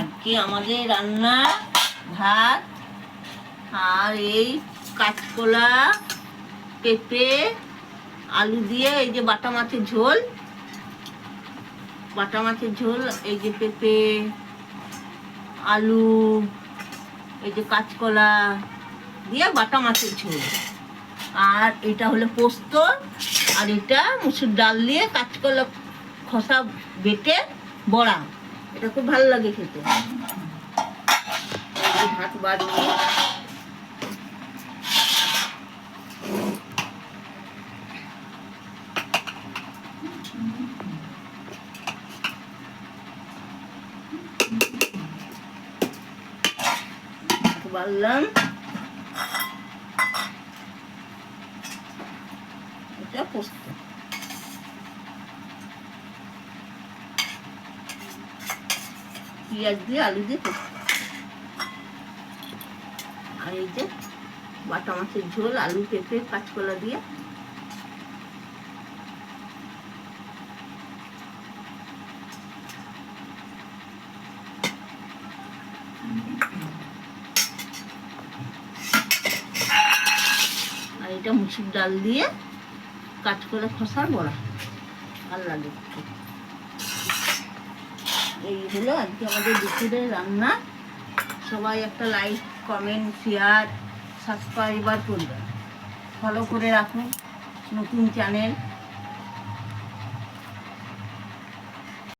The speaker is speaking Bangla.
আজকে আমাদের রান্না, ভাত আর এই কাঁচকলা, পেঁপে, আলু দিয়ে এই যে বাটা মাছের ঝোল। বাটা মাছের ঝোল, এই যে পেঁপে, আলু, এই যে কাঁচকলা দিয়ে বাটা মাছের ঝোল। আর এটা হলো পোস্ত, আর এটা মুসুর ডাল দিয়ে কাঁচকলা খসা বেটে বড়া। এটা খুব ভালো লাগে খেতে। এই যে ভাত বাড়ছি ভাত বাড়লাম। এটা পোস্ত। পেঁয়াজ দিয়ে আলু দিয়ে আর এই যে বাটা মাছের ঝোল, আলু পেঁপে, কাঁচকলা দিয়ে। আর এটা মুসুর ডাল দিয়ে কাঁচকলা খসার বড়া। ভালো লাগে হলো আজকে আমাদের দুপুরের রান্না। সবাই একটা লাইক কমেন্ট শেয়ার সাবস্ক্রাইবার করবেন। ফলো করে রাখুন নতুন চ্যানেল